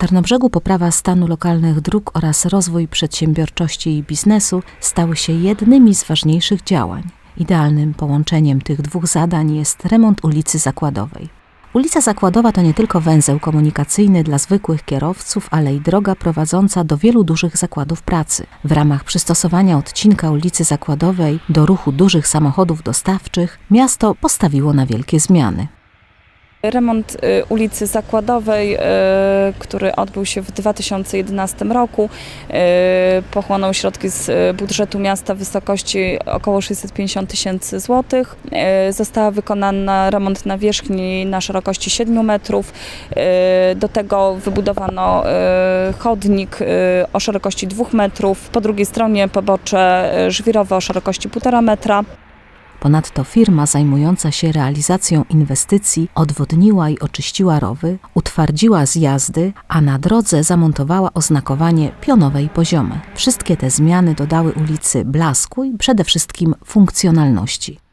Tarnobrzegu poprawa stanu lokalnych dróg oraz rozwój przedsiębiorczości i biznesu stały się jednymi z ważniejszych działań. Idealnym połączeniem tych dwóch zadań jest remont ulicy Zakładowej. Ulica Zakładowa to nie tylko węzeł komunikacyjny dla zwykłych kierowców, ale i droga prowadząca do wielu dużych zakładów pracy. W ramach przystosowania odcinka ulicy Zakładowej do ruchu dużych samochodów dostawczych miasto postawiło na wielkie zmiany. Remont y, ulicy Zakładowej, y, który odbył się w 2011 roku, y, pochłonął środki z budżetu miasta w wysokości około 650 tysięcy złotych. Została wykonana remont nawierzchni na szerokości 7 metrów. Do tego wybudowano chodnik o szerokości 2 metrów. Po drugiej stronie pobocze żwirowe o szerokości 1,5 metra. Ponadto firma zajmująca się realizacją inwestycji odwodniła i oczyściła rowy, utwardziła zjazdy, a na drodze zamontowała oznakowanie pionowe i poziome. Wszystkie te zmiany dodały ulicy blasku i przede wszystkim funkcjonalności.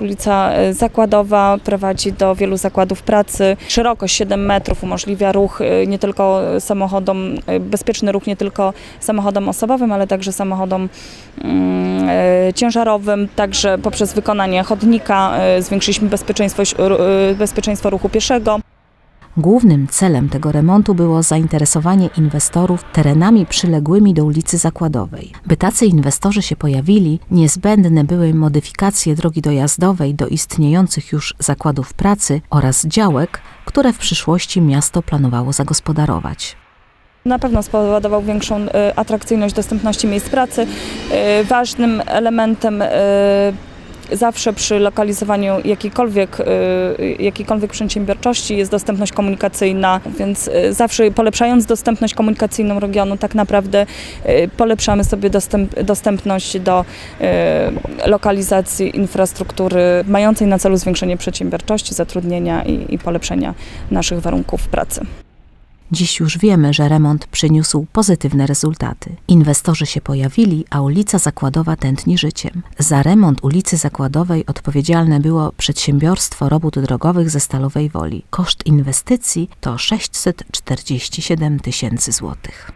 Ulica e, Zakładowa prowadzi do wielu zakładów pracy. Szerokość 7 metrów umożliwia ruch e, nie tylko samochodom, e, bezpieczny ruch nie tylko samochodom osobowym, ale także samochodom mm, ciężarowym. Także poprzez wykonanie chodnika zwiększyliśmy bezpieczeństwo, bezpieczeństwo ruchu pieszego. Głównym celem tego remontu było zainteresowanie inwestorów terenami przyległymi do ulicy Zakładowej. By tacy inwestorzy się pojawili, niezbędne były modyfikacje drogi dojazdowej do istniejących już zakładów pracy oraz działek, które w przyszłości miasto planowało zagospodarować. Na pewno spowodował większą e, atrakcyjność dostępności miejsc pracy. E, Ważnym elementem e, zawsze przy lokalizowaniu jakiejkolwiek, e, jakiejkolwiek przedsiębiorczości jest dostępność komunikacyjna, więc e, zawsze polepszając dostępność komunikacyjną regionu, tak naprawdę e, polepszamy sobie dostęp, dostępność do lokalizacji infrastruktury mającej na celu zwiększenie przedsiębiorczości, zatrudnienia i, i polepszenia naszych warunków pracy. Dziś już wiemy, że remont przyniósł pozytywne rezultaty. Inwestorzy się pojawili, a ulica Zakładowa tętni życiem. Za remont ulicy Zakładowej odpowiedzialne było przedsiębiorstwo robót drogowych ze Stalowej Woli. Koszt inwestycji to 647 tysięcy złotych.